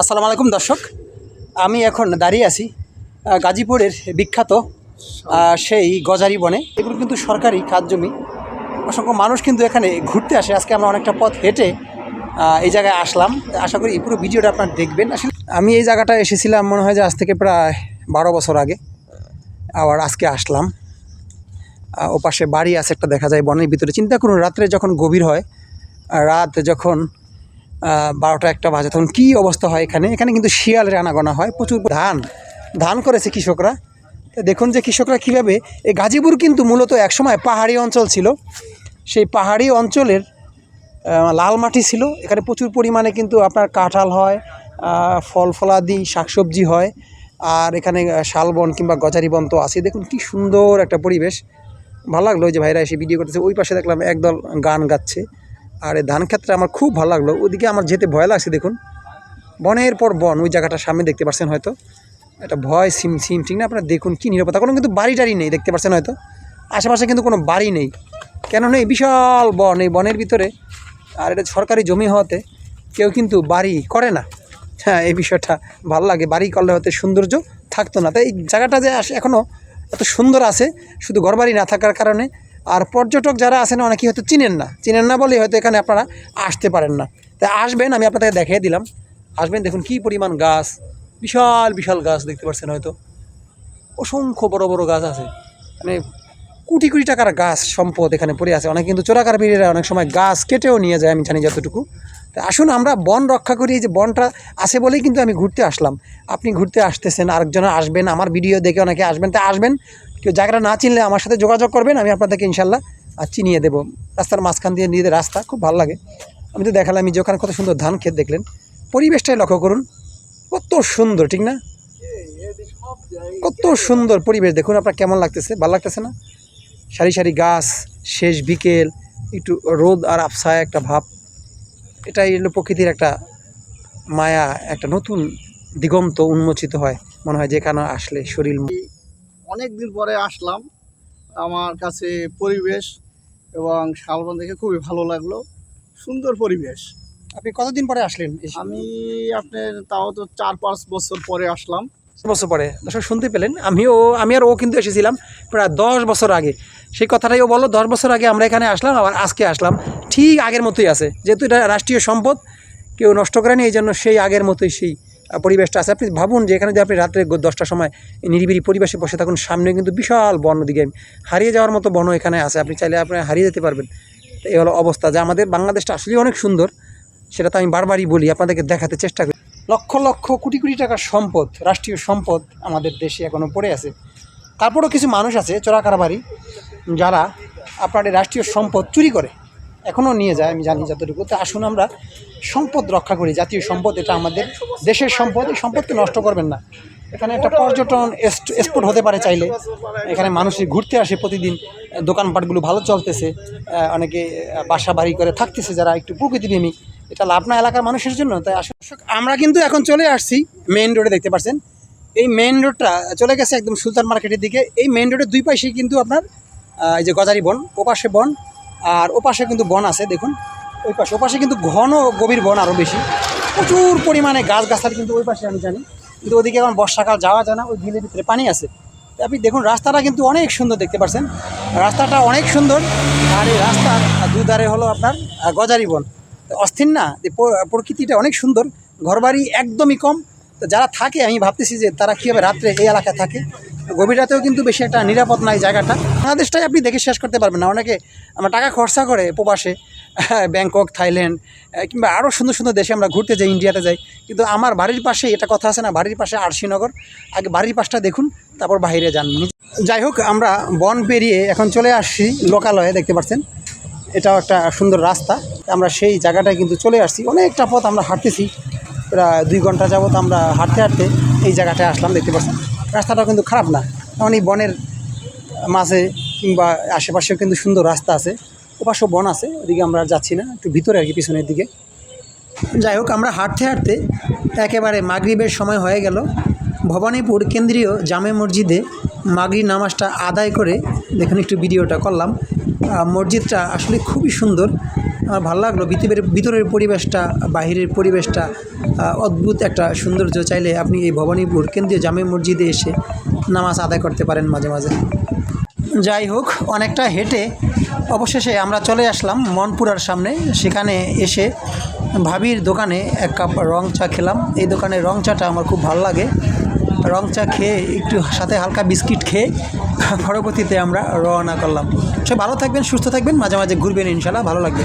আসসালামু আলাইকুম দর্শক। আমি এখন দাঁড়িয়ে আছি গাজীপুরের বিখ্যাত সেই গজারি বনে। এগুলো কিন্তু সরকারি খাত জমি। অসংখ্য মানুষ কিন্তু এখানে ঘুরতে আসে। আজকে আমরা অনেকটা পথ হেঁটে এই জায়গায় আসলাম। আশা করি পুরো ভিডিওটা আপনারা দেখবেন। আসলে আমি এই জায়গাটায় এসেছিলাম মনে হয় যে আজ থেকে প্রায় বারো বছর আগে। আবার আজকে আসলাম। আহ, ওপাশে বাড়ি আছে একটা দেখা যায় বনের ভিতরে। চিন্তা করুন রাত্রে যখন গভীর হয় রাত যখন বারোটা একটা বাজে। তখন কী অবস্থা হয় এখানে? এখানে কিন্তু শিয়ালের আনাগোনা হয়, প্রচুর ধান ধান করেছে কৃষকরা। দেখুন যে কৃষকরা কীভাবে, এই গাজীপুর কিন্তু মূলত একসময় পাহাড়ি অঞ্চল ছিল। সেই পাহাড়ি অঞ্চলের লাল মাটি ছিল। এখানে প্রচুর পরিমাণে কিন্তু আপনার কাঁঠাল হয় ফল ফলাদি, শাকসবজি হয়, আর এখানে শালবন কিংবা গজারি বন তো আছে দেখুন কি সুন্দর একটা পরিবেশ। ভালো লাগল যে ভাইরা এসে ভিডিও করতেছে। ওই পাশে দেখলাম একদল গান গাচ্ছে। আর এই ধান ক্ষেত্রে আমার খুব ভালো লাগল। ওদিকে আমার যেতে ভয় লাগছে, দেখুন। বনের পর বন, ওই জায়গাটা সামনে দেখতে পাচ্ছেন হয়তো। এটা ভয়, সিম সিম, ঠিক না? আপনারা দেখুন কী নিরাপত্তা। কোনো কিন্তু বাড়ি টাড়ি নেই, দেখতে পাচ্ছেন হয়তো। আশেপাশে কিন্তু কোনো বাড়ি নেই। কেন নেই বিশাল বন, এই বনের ভিতরে। আর এটা সরকারি জমি হওয়াতে কেউ কিন্তু বাড়ি করে না। হ্যাঁ এই বিষয়টা ভালো লাগে। বাড়ি করলে হয়তো সৌন্দর্য থাকতো না। তাই এই জায়গাটা যে আসে এখনও এত সুন্দর আছে, শুধু ঘরবাড়ি না থাকার কারণে আর পর্যটক যারা আছেন অনেকেই হয়তো চিনেন না। চিনেন না বলে হয়তো এখানে আপনারা আসতে পারেন না। তাই আসবেন, আমি আপনাদের দেখিয়ে দিলাম। আসবেন, দেখুন কি পরিমাণ গাছ। বিশাল বিশাল গাছ দেখতে পাচ্ছেন হয়তো। অসংখ্য বড় বড় গাছ আছে। মানে কোটি কোটি টাকার গাছ সম্পদ এখানে পড়ে আছে। অনেক কিন্তু চোরাকার বিড়িরা অনেক সময় গাছ কেটেও নিয়ে যায়, আমি জানি যতটুকু। তা আসুন, আমরা বন রক্ষা করি। এই যে বনটা আছে বলেই কিন্তু আমি ঘুরতে আসলাম। আপনি ঘুরতে আসতেছেন, আরেকজন আসবেন, আমার ভিডিও দেখে অনেকে আসবেন। তা আসবেন কেউ জায়গাটা না চিনলে আমার সাথে যোগাযোগ করবেন, আমি আপনাদেরকে ইনশাল্লাহ আর চিনিয়ে দেবো। রাস্তার মাঝখান দিয়ে নিয়ে রাস্তা, খুব ভালো লাগে। আমি তো দেখালাম যে ওখানে কত সুন্দর ধান ক্ষেত দেখলেন। পরিবেশটাই লক্ষ্য করুন, কত সুন্দর, ঠিক না? কত সুন্দর পরিবেশ, দেখুন আপনার কেমন লাগতেছে, ভালো লাগতেছে না? সারি সারি গাছ, শেষ বিকেল, একটু রোদ আর আফসায় একটা ভাব। এটাই হলো প্রকৃতির একটা মায়া, একটা নতুন দিগন্ত উন্মোচিত হয়। মনে হয় যেখানে আসলে শরীর অনেক দিন পরে আসলাম। আমার কাছে পরিবেশ এবং শালবন দেখে খুবই ভালো লাগল। সুন্দর পরিবেশ। আপনি কতদিন পরে আসলেন? আমি আপনার তাও তো চার পাঁচ বছর পরে আসলাম। বছর পরে। দর্শক শুনতে পেলেন। আমিও আমি আর ও কিন্তু এসেছিলাম প্রায় দশ বছর আগে। সেই কথাটাই ও বলল দশ বছর আগে আমরা এখানে আসলাম আবার আজকে আসলাম। ঠিক আগের মতোই আছে। যেহেতু এটা রাষ্ট্রীয় সম্পদ কেউ নষ্ট করেনি এই জন্য সেই আগের মতোই সেই পরিবেশটা আছে। আপনি ভাবুন যে এখানে যদি আপনি রাত্রে দশটার সময় নিরিবিলি পরিবেশে বসে থাকুন, সামনে কিন্তু বিশাল বন দিকে হারিয়ে যাওয়ার মতো বন এখানে আছে। আপনি চাইলে আপনি হারিয়ে যেতে পারবেন। এই হলো অবস্থা যে আমাদের বাংলাদেশটা আসলেই অনেক সুন্দর, সেটা তো আমি বারবারই বলি, আপনাদেরকে দেখাতে চেষ্টা করি। লক্ষ লক্ষ কোটি কোটি টাকার সম্পদ, রাষ্ট্রীয় সম্পদ আমাদের দেশে এখনও পড়ে আছে। তারপরেও কিছু মানুষ আছে, চোরাকারবারি, যারা আপনার রাষ্ট্রীয় সম্পদ চুরি করে। এখনও নিয়ে যায়, আমি জানি যতটুকু। তো আসুন আমরা সম্পদ রক্ষা করি, জাতীয় সম্পদ, এটা আমাদের দেশের সম্পদ, এই সম্পদকে নষ্ট করবেন না। এখানে একটা পর্যটন স্পট হতে পারে চাইলে। এখানে মানুষ ঘুরতে আসে প্রতিদিন, দোকানপাটগুলো ভালো চলতেছে অনেকে বাসা বাড়ি করে থাকতেছে যারা একটু প্রকৃতিপ্রেমী। এটা লাভনা এলাকার মানুষের জন্য, তাই আসলে আমরা কিন্তু এখন চলে আসছি মেইন রোডে, দেখতে পাচ্ছেন? এই মেইন রোডটা চলে গেছে একদম সুলতান মার্কেটের দিকে। এই মেইন রোডের দুই পাশে কিন্তু আপনার এই যে গজারি বন, ওপাশে বন আর ওপাশে কিন্তু বন আছে, দেখুন। ওই পাশে ওপাশে কিন্তু ঘন গভীর বন আরও বেশি। প্রচুর পরিমাণে গাছ গাছালি কিন্তু ওই পাশে আমি জানি। কিন্তু ওদিকে এখন বর্ষাকাল যাওয়া যায় না, ওই বিলের ভিতরে পানি আছে। আপনি দেখুন, রাস্তাটা কিন্তু অনেক সুন্দর দেখতে পাচ্ছেন। রাস্তাটা অনেক সুন্দর। আর এই রাস্তার দুধারে হলো আপনার গজারি বন। অস্থির না প্রকৃতিটা অনেক সুন্দর। ঘরবাড়ি একদমই কম। তো যারা থাকে, আমি ভাবতেছি যে তারা কীভাবে রাত্রে এই এলাকায় থাকে। গভীর রাতেও কিন্তু বেশি একটা নিরাপদ নাই জায়গাটা। বাংলাদেশটাই আপনি দেখে শেষ করতে পারবেন না। অনেকে আমরা টাকা খরচা করে প্রবাসে ব্যাংকক, থাইল্যান্ড কিংবা আরও সুন্দর সুন্দর দেশে আমরা ঘুরতে যাই, ইন্ডিয়াতে যাই। কিন্তু আমার বাড়ির পাশে এটা কথা আছে না, বাড়ির পাশে আরশিনগর। আগে বাড়ির পাশটা দেখুন, তারপর বাইরে যান। যাই হোক, আমরা বন পেরিয়ে এখন চলে আসছি লোকালয়ে, দেখতে পাচ্ছেন। এটাও একটা সুন্দর রাস্তা। আমরা সেই জায়গাটায় কিন্তু চলে আসছি। অনেকটা পথ আমরা হাঁটতেছি। প্রায় দুই ঘণ্টা যাবত আমরা হাঁটতে হাঁটতে এই জায়গাটায় আসলাম, দেখতে পাচ্ছেন। রাস্তাটাও কিন্তু খারাপ না। কারণ এই বনের মাঝে কিংবা আশেপাশেও কিন্তু সুন্দর রাস্তা আছে। ওপাশেও বন আছে, ওদিকে আমরা যাচ্ছি না, একটু ভিতরে আর কি, পিছনের দিকে। যাই হোক, আমরা হাঁটতে হাঁটতে একেবারে মাগরিবের সময় হয়ে গেল। ভবানীপুর কেন্দ্রীয় জামে মসজিদে মাগরি নামাজটা আদায় করে, দেখুন একটু ভিডিওটা করলাম। মসজিদটা আসলে খুবই সুন্দর। আমার ভালো লাগল। ভিতরের ভিতরের পরিবেশটা, বাহিরের পরিবেশটা অদ্ভুত একটা সৌন্দর্য। চাইলে আপনি এই ভবানীপুর কেন্দ্রীয় জামে মসজিদে এসে নামাজ আদায় করতে পারেন মাঝে মাঝে। যাই হোক, অনেকটা হেঁটে অবশেষে আমরা চলে আসলাম মনপুরার সামনে। সেখানে এসে ভাবির দোকানে এক কাপ রং চা খেলাম। এই দোকানে রং চাটা আমার খুব ভালো লাগে। রং চা খেয়ে একটু সাথে হালকা বিস্কিট খেয়ে পরবর্তীতে আমরা রওনা করলাম। সে ভালো থাকবেন সুস্থ থাকবেন মাঝে মাঝে ঘুরবেন ইনশাল্লাহ ভালো লাগবে।